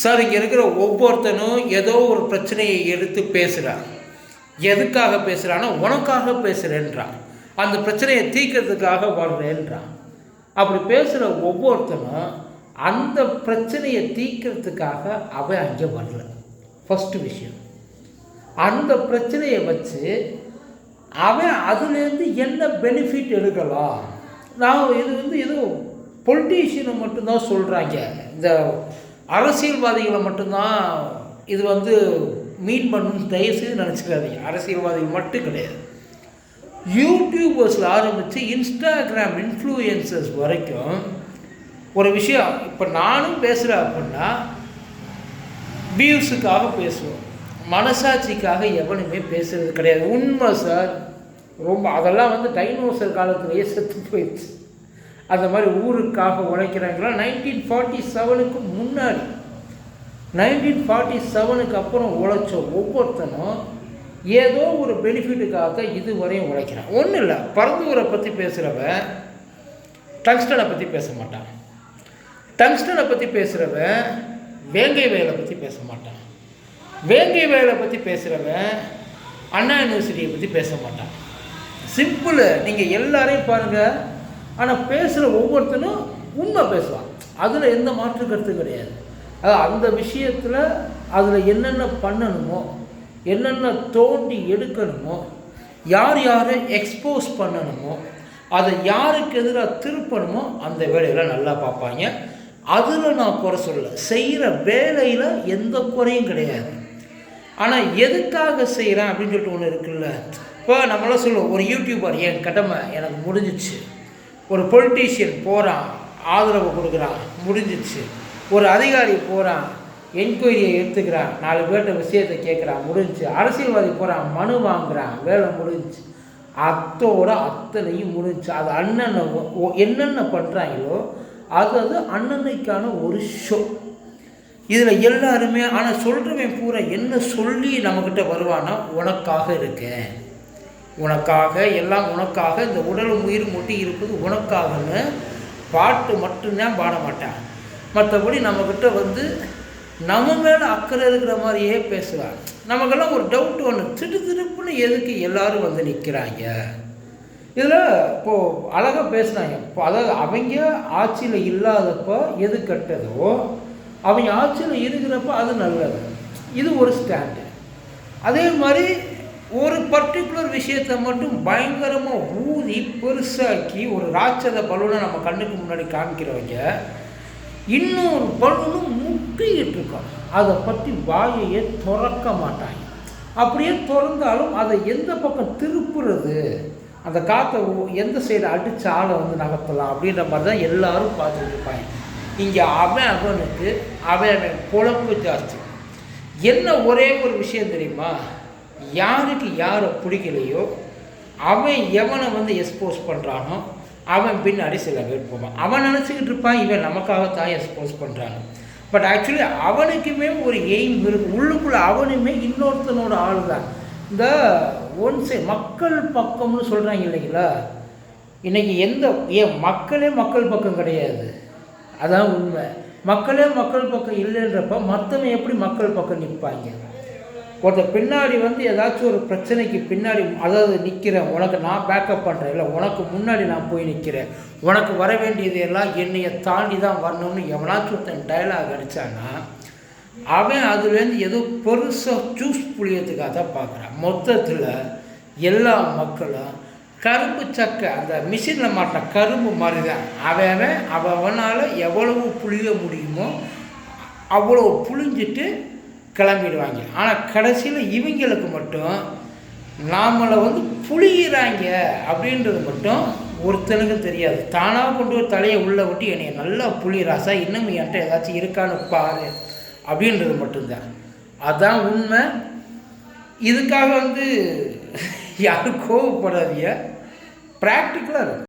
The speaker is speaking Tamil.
சார் இங்கே இருக்கிற ஒவ்வொருத்தனும் ஏதோ ஒரு பிரச்சனையை எடுத்து பேசுகிறான் எதுக்காக பேசுகிறான்னா உனக்காக பேசுகிறேன்றான் அந்த பிரச்சனையை தீர்க்கிறதுக்காக வர்றேன்றான் அப்படி பேசுகிற ஒவ்வொருத்தனும் அந்த பிரச்சனையை தீர்க்கிறதுக்காக அவன் அங்கே வரல. ஃபஸ்ட்டு விஷயம். அந்த பிரச்சனையை வச்சு அவன் அதுலேருந்து என்ன பெனிஃபிட் எடுக்கலாம்? நான் இது வந்து எதுவும் பொலிட்டீஷியனை மட்டும்தான் சொல்கிறாங்க இந்த அரசியல்வாதிகளை மட்டும்தான் இது வந்து மீன் பண்ணணும்னு தயவுசெய்து நினச்சிக்காதீங்க. அரசியல்வாதிகள் மட்டும் கிடையாது. யூடியூபர்ஸில் ஆரம்பித்து இன்ஸ்டாகிராம் இன்ஃப்ளூயன்சர்ஸ் வரைக்கும் ஒரு விஷயம் இப்போ நானும் பேசுகிறேன் அப்படின்னா வியூஸுக்காக பேசுவோம். மனசாட்சிக்காக எவனுமே பேசுறது கிடையாது. உண்மை சார் ரொம்ப அதெல்லாம் வந்து டைனோசர் காலத்திலேயே செத்து போயிடுச்சு. அந்த மாதிரி ஊருக்காக உழைக்கிறாங்களா? நைன்டீன் ஃபார்ட்டி செவனுக்கு முன்னாடி. நைன்டீன் ஃபார்ட்டி செவனுக்கு அப்புறம் உழைச்ச ஒவ்வொருத்தனும் ஏதோ ஒரு பெனிஃபிட்டுக்காக தான் இதுவரையும் உழைக்கிறான். ஒன்றும் இல்லை. பரந்தூரை பற்றி பேசுகிறவன் டங்ஸ்டனை பற்றி பேச மாட்டான். டங்ஸ்டனை பற்றி பேசுகிறவன் வேங்கை வேலை பற்றி பேச மாட்டான். வேங்கை வேலை பற்றி பேசுகிறவன் அண்ணா யூனிவர்சிட்டியை பற்றி பேச மாட்டான். சிம்பிள் நீங்கள் எல்லாரையும் பாருங்கள் ஆனால் பேசுகிற ஒவ்வொருத்தனும் உண்மை பேசுவான். அதில் எந்த மாற்று கருத்தும் கிடையாது. அது அந்த விஷயத்தில் அதில் என்னென்ன பண்ணணுமோ என்னென்ன தோண்டி எடுக்கணுமோ யார் யாரை எக்ஸ்போஸ் பண்ணணுமோ அதை யாருக்கு எதிராக திருப்பணுமோ அந்த வேலையில் நல்லா பார்ப்பாங்க. அதில் நான் குறை சொல்லலை. செய்கிற வேலையில் எந்த குறையும் கிடையாது. ஆனால் எதுக்காக செய்கிறேன் அப்படின்னு சொல்லிட்டு ஒன்று இருக்குல்ல? இப்போ நம்மளாம் சொல்லுவோம் ஒரு யூடியூபர் என் கடமை எனக்கு முடிஞ்சிச்சு. ஒரு பொலிட்டீஷியன் போகிறான் ஆதரவு கொடுக்குறான் முடிஞ்சிச்சு ஒரு அதிகாரி போகிறான் என்கொயரியை எடுத்துக்கிறான் நாலு பேர்கிட்ட விஷயத்தை கேட்குறான் முடிஞ்சுச்சு. அரசியல்வாதி போகிறான் மனு வாங்குறான் வேலை முடிஞ்சு அத்தோட அத்தனையும் முடிஞ்சு அது அண்ணனை என்னென்ன பண்ணுறாங்களோ அது அது அண்ணனைக்கான ஒரு ஷோ இதில் எல்லாருமே ஆனால் சொல்கிறவன் பூரா என்ன சொல்லி நம்மக்கிட்ட வருவான்னா உனக்காக இருக்கேன். உனக்காக எல்லாம் உனக்காக இந்த உடலும் உயிர் முட்டி இருப்பது உனக்காகன்னு பாட்டு மட்டும்தான் பாட மாட்டான். மற்றபடி நம்மக்கிட்ட வந்து நம்ம மேலே அக்கறை இருக்கிற மாதிரியே பேசுவாங்க நமக்கெல்லாம் ஒரு டவுட் ஒன்று திடு திருப்புன்னு எதுக்கு எல்லோரும் வந்து நிற்கிறாங்க இதில் இப்போது அழகாக பேசுனாங்க. இப்போ அதாவது அவங்க ஆட்சியில் இல்லாதப்போ எது கெட்டதோ அவங்க ஆட்சியில் இருக்கிறப்ப அது நல்லது. இது ஒரு ஸ்டாண்டு அதே மாதிரி ஒரு பர்டிகுலர் விஷயத்தை மட்டும் பயங்கரமாக ஊதி பெருசாக்கி ஒரு ராட்சத பலூனை நம்ம கண்ணுக்கு முன்னாடி காமிக்கிறவங்க இன்னொரு பலூனும் முக்கிட்டு இருக்கோம். அதை பற்றி வாயையே திறக்க மாட்டாங்க. அப்படியே திறந்தாலும் அதை எந்த பக்கம் திருப்புறது? அந்த காற்றை எந்த சைடு அடித்த ஆளை வந்து நகர்த்தலாம் அப்படின்ற மாதிரி தான் எல்லோரும் பார்த்துட்டு இருப்பாங்க. இங்கே அவன் அவனுக்கு அவன் அவன் குழம்பு ஜாஸ்தி. என்ன ஒரே ஒரு விஷயம் தெரியுமா? யாருக்கு யாரை பிடிக்கலையோ அவன் எவனை வந்து எக்ஸ்போஸ் பண்ணுறானோ அவன் பின்னாடி சில பேர் போவான். அவன் நினச்சிக்கிட்டு இருப்பான் இவன் நமக்காகத்தான் எக்ஸ்போஸ் பண்ணுறாங்க பட் ஆக்சுவலி அவனுக்குமே ஒரு எய்ம் இருக்கு. உள்ளுக்குள்ளே அவனுமே இன்னொருத்தனோட ஆள் தான் இந்த ஒன்ஸே மக்கள் பக்கம்னு சொல்கிறாங்க இல்லைங்களா? இன்றைக்கி எந்த ஏன் மக்களே மக்கள் பக்கம் கிடையாது. அதான் உண்மை. மக்களே மக்கள் பக்கம் இல்லைன்றப்ப மற்றவன் எப்படி மக்கள் பக்கம் நிற்பாங்க ஒருத்தர் பின்னாடி வந்து ஏதாச்சும் ஒரு பிரச்சனைக்கு பின்னாடி அதாவது நிற்கிறேன் உனக்கு நான் பேக்கப் பண்ணுறேன் இல்லை உனக்கு முன்னாடி நான் போய் நிற்கிறேன் உனக்கு வர வேண்டியது எல்லாம் என்னையை தாண்டி தான் வரணும்னு எவனாச்சும் ஒருத்தன் டைலாக் அடித்தான்னா அவன் அதுலேருந்து ஏதோ பெருசாக ஜூஸ் புளியத்துக்காக தான் பார்க்குறான். மொத்தத்தில் எல்லா மக்களும் கரும்பு சக்கை அந்த மிஷினில் மாட்டின கரும்பு மாதிரி தான் அவன் அவனால் எவ்வளவு புளிய முடியுமோ அவ்வளோ புளிஞ்சிட்டு கிளம்பிடுவாங்க. ஆனால் கடைசியில் இவங்களுக்கு மட்டும் நாமளை வந்து புளியிறாங்க அப்படின்றது மட்டும் ஒருத்தனுக்கும் தெரியாது. தானாக கொண்டு ஒரு தலையை உள்ளே விட்டு என்னை நல்லா புளிராசா இன்னும் என்கிட்ட ஏதாச்சும் இருக்கான்னு பாரு. அப்படின்றது மட்டும்தான். அதுதான் உண்மை. இதுக்காக வந்து யாரும் கோவப்படாதீங்க. ப்ராக்டிக்கலாக இருக்கும்.